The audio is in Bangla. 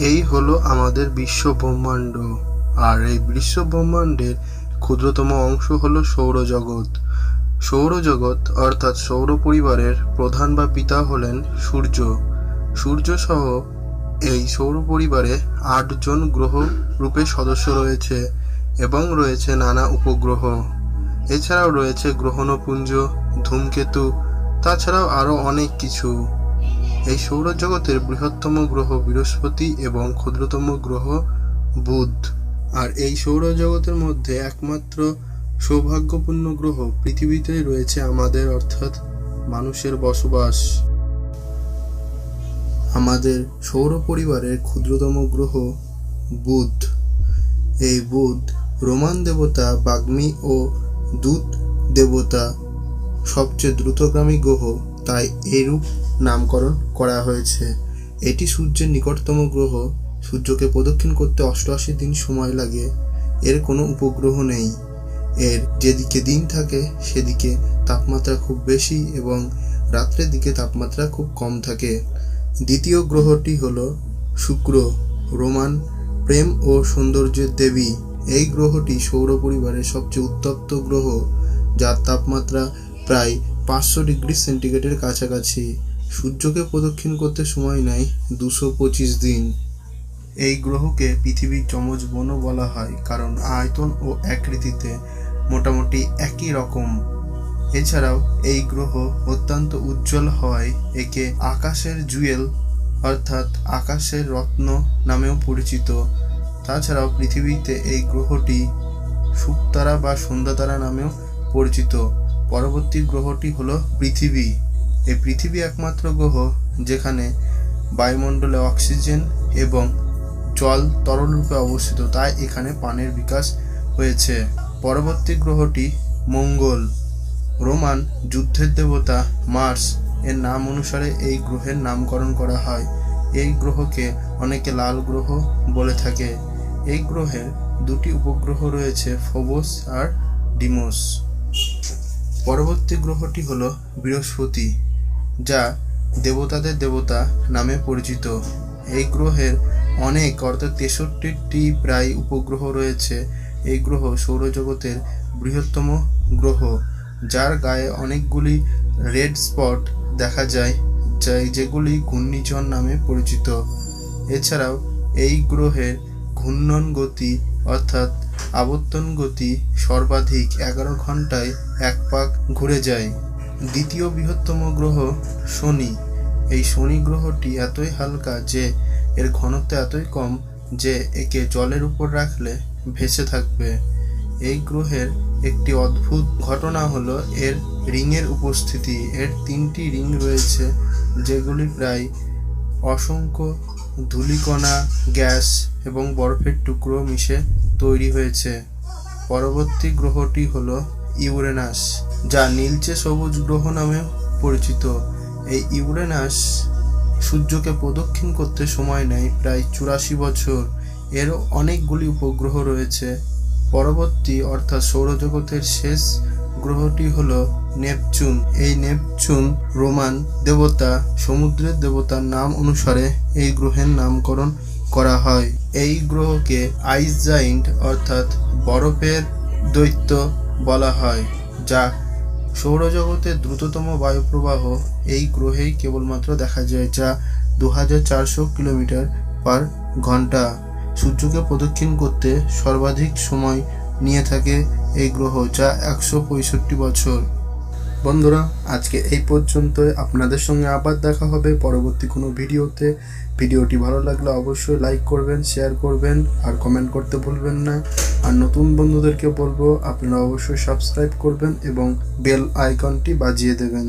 এই হলো আমাদের বিশ্ব ব্রহ্মাণ্ড। আর এই বিশ্ব ব্রহ্মাণ্ডের ক্ষুদ্রতম অংশ হলো সৌরজগৎ। সৌরজগৎ অর্থাৎ সৌর পরিবারের প্রধান বা পিতা হলেন সূর্য। সূর্য সহ এই সৌর পরিবারে আটজন গ্রহ রূপে সদস্য রয়েছে এবং রয়েছে নানা উপগ্রহ। এছাড়াও রয়েছে গ্রহণপুঞ্জ, ধূমকেতু, তাছাড়াও আরও অনেক কিছু। এই সৌরজগতের বৃহত্তম গ্রহ বৃহস্পতি এবং ক্ষুদ্রতম গ্রহ বুধ। আর এই সৌরজগতের মধ্যে একমাত্র সৌভাগ্যপূর্ণ গ্রহ পৃথিবীতেই রয়েছে আমাদের, অর্থাৎ মানুষের বসবাস। আমাদের সৌর পরিবারের ক্ষুদ্রতম গ্রহ বুধ। এই বুধ রোমান দেবতা বাগ্মী ও দূত দেবতা সবচেয়ে দ্রুতগামী গ্রহ। তাই এরূপ নামকরণ করা হয়েছে। এটি সূর্যের নিকটতম গ্রহ। সূর্যকে প্রদক্ষিণ করতে অষ্টআশি দিন সময় লাগে। এর কোনো উপগ্রহ নেই। এর যেদিকে দিন থাকে, সেদিকে তাপমাত্রা খুব বেশি এবং রাত্রের দিকে তাপমাত্রা খুব কম থাকে। দ্বিতীয় গ্রহটি হল শুক্র, রোমান, প্রেম ও সৌন্দর্যের দেবী। এই গ্রহটি সৌর পরিবারের সবচেয়ে উত্তপ্ত গ্রহ, যার তাপমাত্রা প্রায় পাঁচশো ডিগ্রি সেন্টিগ্রেডের কাছাকাছি। সূর্যকে প্রদক্ষিণ করতে সময় নেয় দুশো পঁচিশ দিন। এই গ্রহকে পৃথিবীর যমজ বনও বলা হয়, কারণ আয়তন ও আকৃতিতে মোটামুটি একই রকম। এছাড়াও এই গ্রহ অত্যন্ত উজ্জ্বল হওয়ায় একে আকাশের জুয়েল অর্থাৎ আকাশের রত্ন নামেও পরিচিত। তাছাড়াও পৃথিবীতে এই গ্রহটি শুকতারা বা সন্ধ্যাতারা নামেও পরিচিত। পরবর্তী গ্রহটি হলো পৃথিবী। এই পৃথিবী একমাত্র গ্রহ যেখানে বায়ুমণ্ডলে অক্সিজেন এবং জল তরল রূপে অবস্থিত, তাই এখানে পানের বিকাশ হয়েছে। পরবর্তী গ্রহটি মঙ্গল। রোমান যুদ্ধের দেবতা মার্স এর নাম অনুসারে এই গ্রহের নামকরণ করা হয়। এই গ্রহকে অনেকে লাল গ্রহ বলে থাকে। এই গ্রহের দুটি উপগ্রহ রয়েছে, ফোবস আর ডিমোস। পরবর্তী গ্রহটি হলো বৃহস্পতি। যা দেবতাদের দেবতা নামে পরিচিত। এই গ্রহের অনেক, অর্থাৎ তেষট্টিটি প্রায় উপগ্রহ রয়েছে। এই গ্রহ সৌরজগতের বৃহত্তম গ্রহ, যার গায়ে অনেকগুলি রেড স্পট দেখা যায়, যাই যেগুলি ঘূর্ণিঝড় নামে পরিচিত। এছাড়াও এই গ্রহের ঘূর্ণন গতি, অর্থাৎ আবর্তন গতি সর্বাধিক এগারো ঘন্টায় এক পাক ঘুরে যায়। দ্বিতীয় বৃহত্তম গ্রহ শনি। এই শনি গ্রহটি এতই হালকা যে, এর ঘনত্ব এতই কম যে, একে জলের উপর রাখলে ভেসে থাকবে। এই গ্রহের একটি অদ্ভুত ঘটনা হলো, এর রিংয়ের উপস্থিতি। এর তিনটি রিং রয়েছে, যেগুলি প্রায় অসংখ্য ধূলিকণা, গ্যাস এবং বরফের টুকরো মিশে তৈরি হয়েছে। পরবর্তী গ্রহটি হলো ইউরেনাস। যা নীলচে সবুজ গ্রহ নামে পরিচিত। এই ইউরেনাস সূর্যকে প্রদক্ষিণ করতে সময় নেয় প্রায় চুরাশি বছর। এরও অনেকগুলি উপগ্রহ রয়েছে। পরবর্তী, অর্থাৎ সৌরজগতের শেষ গ্রহটি হলো নেপচুন। এই নেপচুন রোমান দেবতা, সমুদ্রের দেবতার নাম অনুসারে এই গ্রহের নামকরণ করা হয়। এই গ্রহকে আইস জাইন্ট অর্থাৎ বরফের দৈত্য বলা হয়, যা সৌরজগতের দ্রুততম বায়ুপ্রবাহ এই গ্রহেই কেবলমাত্র দেখা যায়, যা দু হাজার চারশো কিলোমিটার পার ঘণ্টা। সূর্যকে প্রদক্ষিণ করতে সর্বাধিক সময় নিয়ে থাকে এই গ্রহ, যা একশো পঁয়ষট্টি বছর। বন্ধুরা, আজকে এই পর্যন্তই। আপনাদের সঙ্গে আবার দেখা হবে পরবর্তী কোনো ভিডিওতে। ভিডিওটি ভালো লাগলে অবশ্যই লাইক করবেন শেয়ার করবেন আর কমেন্ট করতে ভুলবেন না। আর নতুন বন্ধুদেরকে বলব, আপনারা অবশ্যই সাবস্ক্রাইব করবেন এবং বেল আইকনটি বাজিয়ে দেবেন।